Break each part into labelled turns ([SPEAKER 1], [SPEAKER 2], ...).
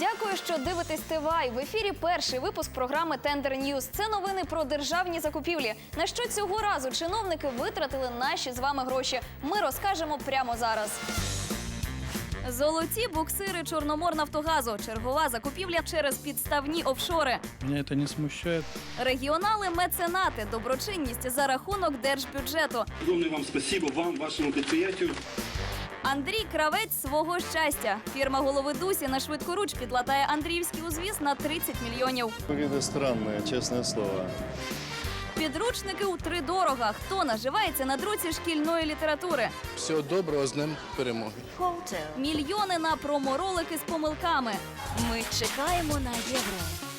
[SPEAKER 1] Дякую, що дивитесь ТВАЙ. В ефірі перший випуск програми Тендер Ньюз. Це новини про державні закупівлі. На що цього разу чиновники витратили наші з вами гроші? Ми розкажемо прямо зараз. Золоті буксири Чорноморнафтогазу. Чергова закупівля через підставні офшори.
[SPEAKER 2] Меня это не смущает.
[SPEAKER 1] Регіонали меценати, доброчинність за рахунок держбюджету.
[SPEAKER 3] Огромное вам спасибо, вам, вашему предприятию.
[SPEAKER 1] Андрій Кравець свого щастя. Фірма голови Дусі на швидкоруч підлатає Андріївський узвіз на 30 мільйонів.
[SPEAKER 4] Виды странные, честное слово.
[SPEAKER 1] Підручники у три дорога. Хто наживається на друці шкільної літератури?
[SPEAKER 5] Всього доброго з ним перемоги.
[SPEAKER 1] Мільйони на проморолики з помилками. Ми чекаємо на євро.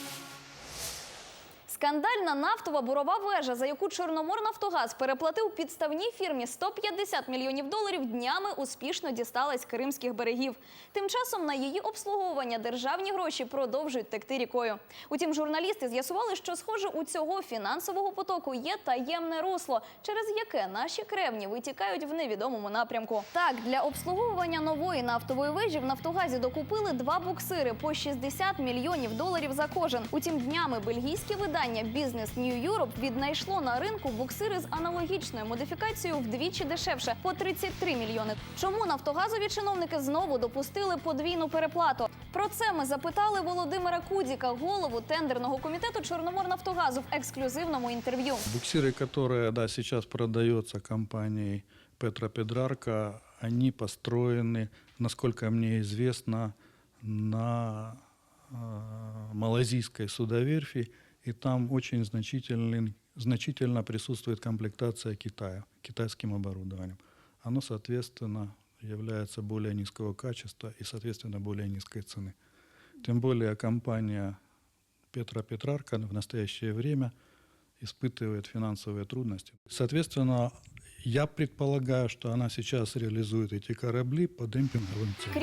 [SPEAKER 1] Скандальна нафтова бурова вежа, за яку Чорноморнафтогаз переплатив підставній фірмі 150 мільйонів доларів, днями успішно дісталась кримських берегів. Тим часом на її обслуговування державні гроші продовжують текти рікою. Утім, журналісти з'ясували, що схоже у цього фінансового потоку є таємне русло, через яке наші кревні витікають в невідомому напрямку. Так, для обслуговування нової нафтової вежі в Нафтогазі докупили два буксири по 60 мільйонів доларів за кожен. Утім, днями бельгійське видання Business New Europe віднайшло на ринку буксири з аналогічною модифікацією вдвічі дешевше по 33 мільйони. Чому нафтогазові чиновники знову допустили подвійну переплату? Про це ми запитали Володимира Кудіка, голову тендерного комітету Чорноморнафтогазу в ексклюзивному інтерв'ю.
[SPEAKER 2] Буксиры, которые да, сейчас продаются компанией Петра Педрарка, они построены, насколько мне известно, на э, малазийской судоверфи, и там очень значительный, значительно присутствует комплектация Китая, китайским оборудованием. Оно, соответственно, является более низкого качества и, соответственно, более низкой цены. Тем более компания Петра Петрарка в настоящее время испытывает финансовые трудности. Соответственно, я предполагаю, что она сейчас реализует эти корабли по демпинговым ценам.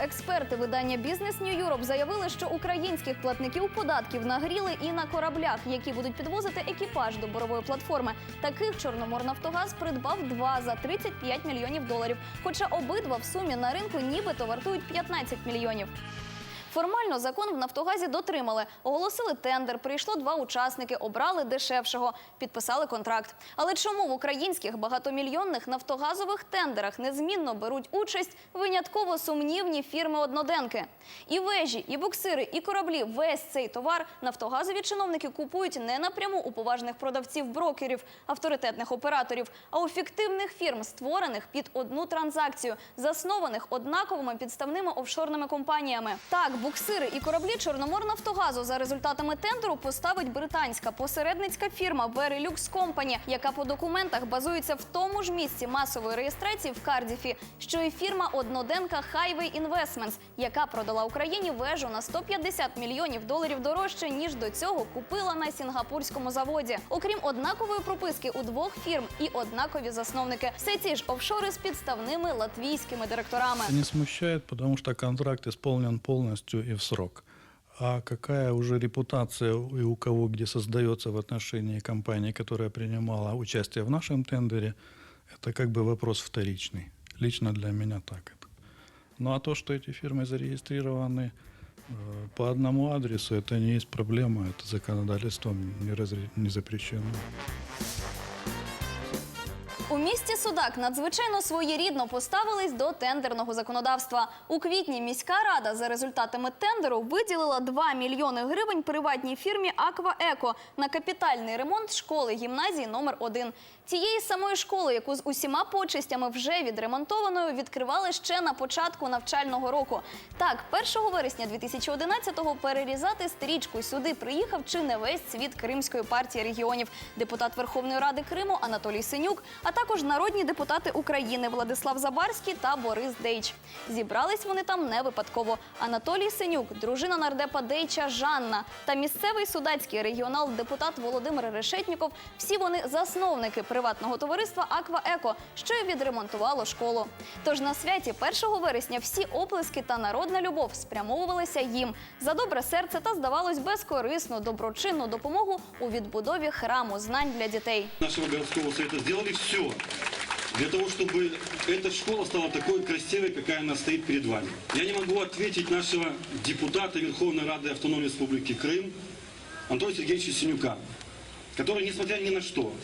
[SPEAKER 1] Експерти видання New Europe заявили, що українських платників податків нагріли і на кораблях, які будуть підвозити екіпаж до борової платформи. Таких Чорноморнафтогаз придбав два за 35 мільйонів доларів. Хоча обидва в сумі на ринку нібито вартують 15 мільйонів. Формально закон в Нафтогазі дотримали. Оголосили тендер, прийшло два учасники, обрали дешевшого, підписали контракт. Але чому в українських багатомільйонних нафтогазових тендерах незмінно беруть участь винятково сумнівні фірми-одноденки? І вежі, і буксири, і кораблі весь цей товар нафтогазові чиновники купують не напряму у поважних продавців-брокерів, авторитетних операторів, а у фіктивних фірм, створених під одну транзакцію, заснованих однаковими підставними офшорними компаніями. Так, буксири і кораблі Чорноморнафтогазу за результатами тендеру поставить британська посередницька фірма Verilux Company, яка по документах базується в тому ж місці масової реєстрації в Кардіфі, що і фірма одноденка Highway Investments, яка продала Україні вежу на 150 мільйонів доларів дорожче ніж до цього купила на сінгапурському заводі. Окрім однакової прописки у двох фірм і однакові засновники, все ці ж офшори з підставними латвійськими директорами.
[SPEAKER 2] Это не смущает, потому что контракт исполнен полностью и в срок. А какая уже репутация и у кого где создается в отношении компании, которая принимала участие в нашем тендере, это как бы вопрос вторичный. Лично для меня так это. Ну а то, что эти фирмы зарегистрированы э, по одному адресу, это не есть проблема, это законодательством не, разре- не запрещено.
[SPEAKER 1] Місті Судак надзвичайно своєрідно поставились до тендерного законодавства. У квітні міська рада за результатами тендеру виділила 2 мільйони гривень приватній фірмі Аква Еко на капітальний ремонт школи гімназії номер 1 Цієї самої школи, яку з усіма почистями вже відремонтованою, відкривали ще на початку навчального року. Так, 1 вересня 2011-го перерізати стрічку сюди приїхав чи не весь світ Кримської партії регіонів, депутат Верховної Ради Криму Анатолій Синюк, а також народні депутати України Владислав Забарський та Борис Дейч. Зібрались вони там не випадково. Анатолій Синюк, дружина нардепа Дейча Жанна та місцевий судацький регіонал депутат Володимир Решетніков. Всі вони засновники приватного товариства Аква Еко, що й відремонтувало школу. Тож на святі 1 вересня всі оплески та народна любов спрямовувалися їм за добре серце та здавалось безкорисну доброчинну допомогу у відбудові храму знань для дітей.
[SPEAKER 3] Нашего городского совета сделали все для того, чтобы эта школа стала такой красивой, какая она стоит перед вами. Я не могу ответить нашего депутата Верховной Рады Автономной Республики Крым Антона Сергеевича Синюка, который, несмотря ни на что,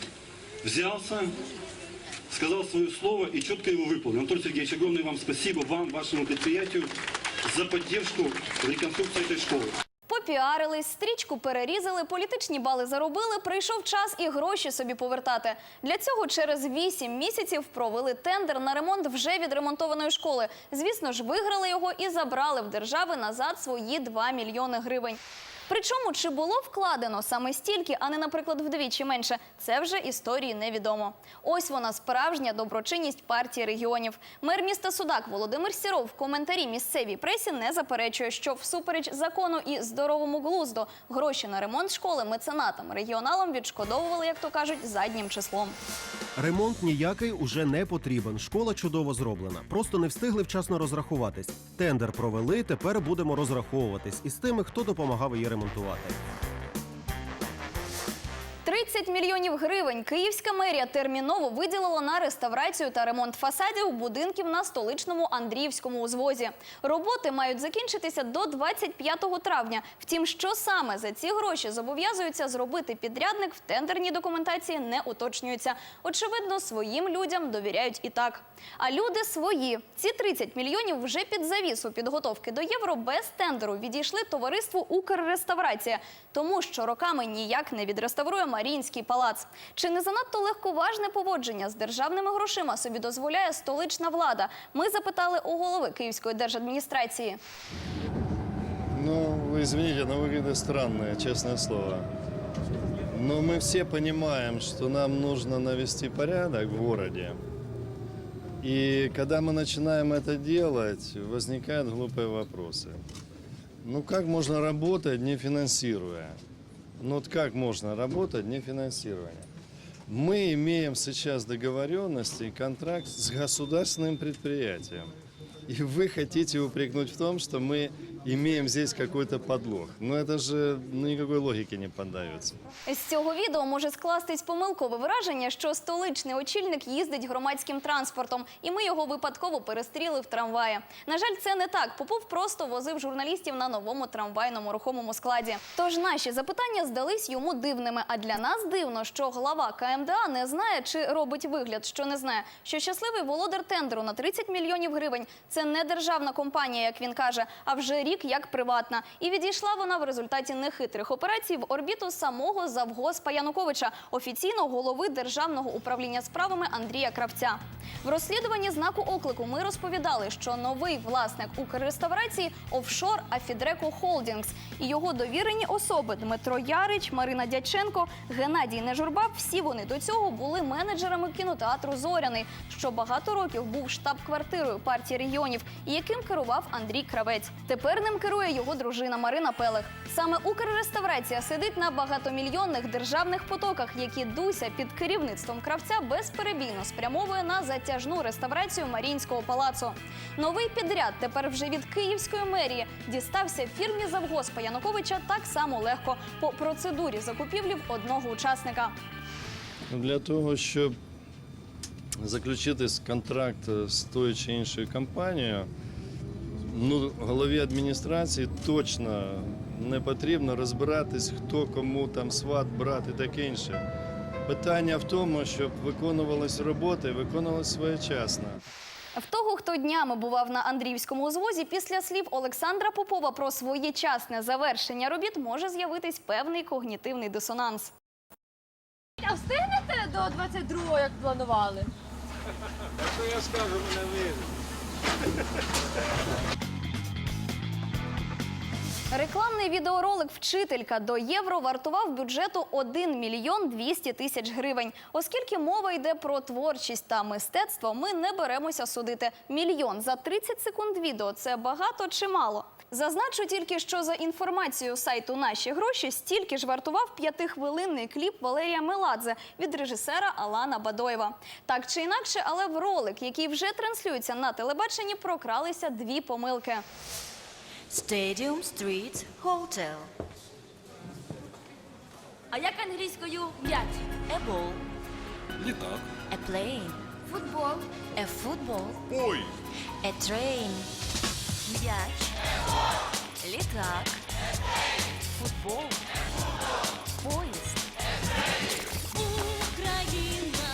[SPEAKER 3] взялся, сказал свое слово и четко его выполнил. Антон Сергеевич, огромное вам спасибо, вам, вашему предприятию, за поддержку реконструкции этой школы.
[SPEAKER 1] Попіарились, стрічку перерізали, політичні бали заробили. Прийшов час і гроші собі повертати. Для цього через 8 місяців провели тендер на ремонт вже відремонтованої школи. Звісно ж, виграли його і забрали в держави назад свої 2 мільйони гривень. Причому, чи було вкладено саме стільки, а не, наприклад, вдвічі менше, це вже історії невідомо. Ось вона справжня доброчинність партії регіонів. Мер міста Судак Володимир Сіров в коментарі місцевій пресі не заперечує, що всупереч закону і здоровому глузду гроші на ремонт школи меценатам регіоналам відшкодовували, як то кажуть, заднім числом.
[SPEAKER 6] Ремонт ніякий уже не потрібен. Школа чудово зроблена. Просто не встигли вчасно розрахуватись. Тендер провели. Тепер будемо розраховуватись із тими, хто допомагав її ремонтувати. ремонтувати.
[SPEAKER 1] 30 мільйонів гривень київська мерія терміново виділила на реставрацію та ремонт фасадів будинків на столичному Андріївському узвозі. Роботи мають закінчитися до 25 травня. Втім, що саме за ці гроші зобов'язується зробити підрядник в тендерній документації не уточнюється. Очевидно, своїм людям довіряють і так. А люди свої. Ці 30 мільйонів вже під завісу підготовки до євро без тендеру відійшли товариству Укрреставрація, тому що роками ніяк не відреставрує Маріїнський палац. Чи не занадто легковажне поводження з державними грошима собі дозволяє столична влада? Ми запитали у голови Київської держадміністрації.
[SPEAKER 4] Ну, вы извините, но выглядит странное, честное слово. Но мы все понимаем, что нам нужно навести порядок в городе. И когда мы начинаем это делать, возникают глупые вопросы. Ну как можно работать, не финансируя? Ну вот как можно работать, не финансируя? Мы имеем сейчас договоренности и контракт с государственным предприятием. И вы хотите упрекнуть в том, что мы имеем здесь какой-то подлог. Но это же ну, никакой логике не поддается.
[SPEAKER 1] З цього відео може скластись помилкове враження, що столичний очільник їздить громадським транспортом, і ми його випадково перестріли в трамваї. На жаль, це не так. Попов просто возив журналістів на новому трамвайному рухомому складі. Тож наші запитання здались йому дивними. А для нас дивно, що глава КМДА не знає чи робить вигляд, що не знає, що щасливий володар тендеру на 30 мільйонів гривень це не державна компанія, як він каже, а вже рік як приватна. І відійшла вона в результаті нехитрих операцій в орбіту самого завгоспа Януковича, офіційно голови державного управління справами Андрія Кравця. В розслідуванні знаку оклику ми розповідали, що новий власник Укрреставрації офшор Афідреко Холдінгс і його довірені особи Дмитро Ярич, Марина Дяченко, Геннадій Нежурба. Всі вони до цього були менеджерами кінотеатру Зоряний, що багато років був штаб-квартирою партії регіонів, яким керував Андрій Кравець. Тепер ним керує його дружина Марина Пелех. Саме Укрреставрація сидить на багатомільйонних державних потоках, які Дуся під керівництвом кравця безперебійно спрямовує на затяжну реставрацію Маріїнського палацу. Новий підряд тепер вже від Київської мерії дістався фірмі завгоспа Януковича так само легко по процедурі закупівлі одного учасника.
[SPEAKER 4] Для того, щоб заключити контракт з тою чи іншою компанією, ну, голові адміністрації точно не потрібно розбиратись, хто кому там сват, брат і таке інше. Питання в тому, щоб виконувалась робота і виконувалась своєчасно.
[SPEAKER 1] В того, хто днями бував на Андріївському узвозі, після слів Олександра Попова про своєчасне завершення робіт може з'явитись певний когнітивний дисонанс.
[SPEAKER 7] А встигнете до 22-го, як планували?
[SPEAKER 1] Рекламний відеоролик Вчителька до євро вартував бюджету 1 мільйон 200 тисяч гривень. Оскільки мова йде про творчість та мистецтво, ми не беремося судити. Мільйон за 30 секунд відео це багато чи мало. Зазначу тільки, що за інформацією сайту Наші гроші стільки ж вартував п'ятихвилинний кліп Валерія Меладзе від режисера Алана Бадоєва. Так чи інакше, але в ролик, який вже транслюється на телебаченні, прокралися дві помилки.
[SPEAKER 8] Stadium Street Hotel.
[SPEAKER 7] А як англійською м'яч?
[SPEAKER 8] A ball. Літак. A plane.
[SPEAKER 7] Футбол.
[SPEAKER 8] A football. A train. М'яч. Літак. Футбол. Поїзд. Україна.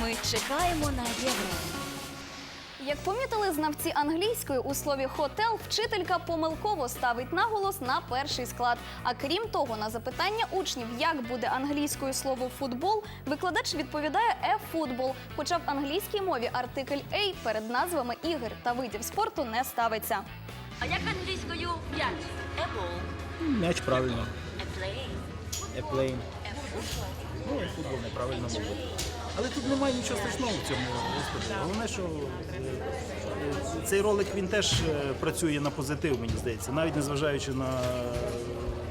[SPEAKER 8] Ми чекаємо на євро.
[SPEAKER 1] Як помітили знавці англійської у слові хотел, вчителька помилково ставить наголос на перший склад. А крім того, на запитання учнів, як буде англійською слово футбол, викладач відповідає «е-футбол», хоча в англійській мові артикль «ей» перед назвами ігор та видів спорту не ставиться.
[SPEAKER 8] А як англійською м'яч? A ball.
[SPEAKER 9] М'яч правильно. Еплейн.
[SPEAKER 8] Football.
[SPEAKER 9] Ну, футбол неправильно мовити. Але тут немає нічого страшного в цьому. Господи. Головне, що е, цей ролик він теж е, працює на позитив, мені здається, навіть незважаючи на е,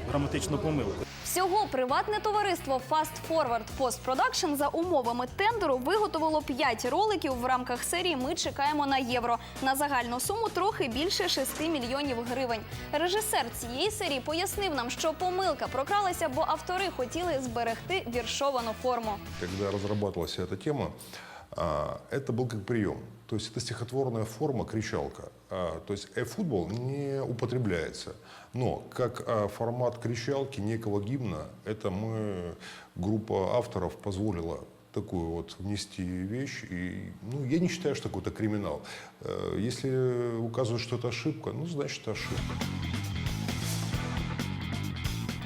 [SPEAKER 9] граматичну помилку.
[SPEAKER 1] Всього приватне товариство Fast Forward Post Production за умовами тендеру виготовило 5 роликів в рамках серії Ми чекаємо на євро на загальну суму трохи більше 6 мільйонів гривень. Режисер цієї серії пояснив нам, що помилка прокралася, бо автори хотіли зберегти віршовану форму.
[SPEAKER 10] Когда разрабатывалась эта тема, а, это был как прием. То есть это стихотворная форма, кричалка. А, То есть э-футбол не употребляется. Но как а, формат кричалки некого гимна, это мы, группа авторов, позволила такую вот внести вещь. И, ну, я не считаю, что какой-то криминал. Э, Если указывают, что это ошибка, ну, значит, это ошибка.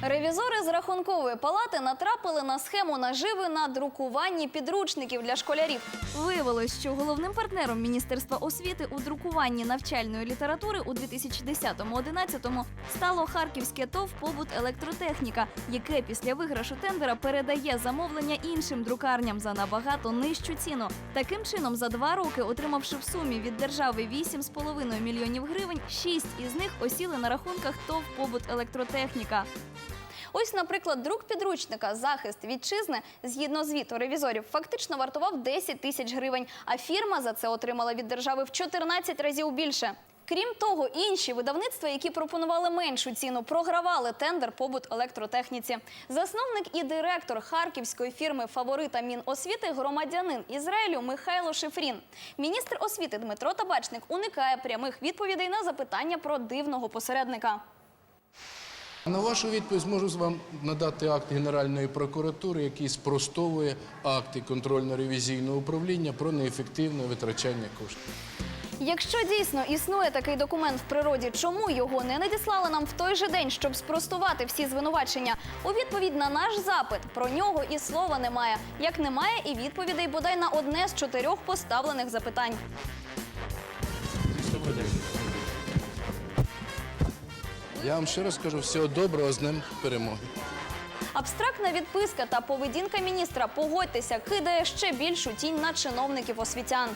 [SPEAKER 1] Ревізори з рахункової палати натрапили на схему наживи на друкуванні підручників для школярів. Виявилось, що головним партнером Міністерства освіти у друкуванні навчальної літератури у 2010-2011 стало харківське ТОВ побут електротехніка, яке після виграшу тендера передає замовлення іншим друкарням за набагато нижчу ціну. Таким чином, за два роки, отримавши в сумі від держави 8,5 мільйонів гривень, шість із них осіли на рахунках ТОВ побут електротехніка. Ось, наприклад, друк підручника Захист вітчизни згідно звіту ревізорів фактично вартував 10 тисяч гривень, а фірма за це отримала від держави в 14 разів більше. Крім того, інші видавництва, які пропонували меншу ціну, програвали тендер побут електротехніці. Засновник і директор харківської фірми Фаворита Міносвіти громадянин Ізраїлю Михайло Шифрін. Міністр освіти Дмитро Табачник уникає прямих відповідей на запитання про дивного посередника.
[SPEAKER 5] На вашу відповідь зможу вам надати акт Генеральної прокуратури, який спростовує акти контрольно-ревізійного управління про неефективне витрачання коштів.
[SPEAKER 1] Якщо дійсно існує такий документ в природі, чому його не надіслали нам в той же день, щоб спростувати всі звинувачення? У відповідь на наш запит про нього і слова немає. Як немає і відповідей бодай на одне з чотирьох поставлених запитань.
[SPEAKER 5] Я вам ще раз кажу, всього доброго з ним перемоги.
[SPEAKER 1] Абстрактна відписка та поведінка міністра, погодьтеся, кидає ще більшу тінь на чиновників освітян.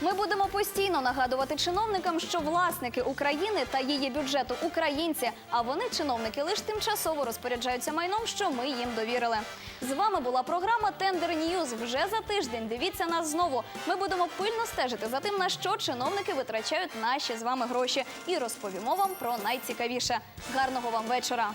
[SPEAKER 1] Ми будемо постійно нагадувати чиновникам, що власники України та її бюджету українці, а вони, чиновники, лише тимчасово розпоряджаються майном, що ми їм довірили. З вами була програма Тендер Ньюз. Вже за тиждень дивіться нас знову. Ми будемо пильно стежити за тим, на що чиновники витрачають наші з вами гроші, і розповімо вам про найцікавіше. Гарного вам вечора!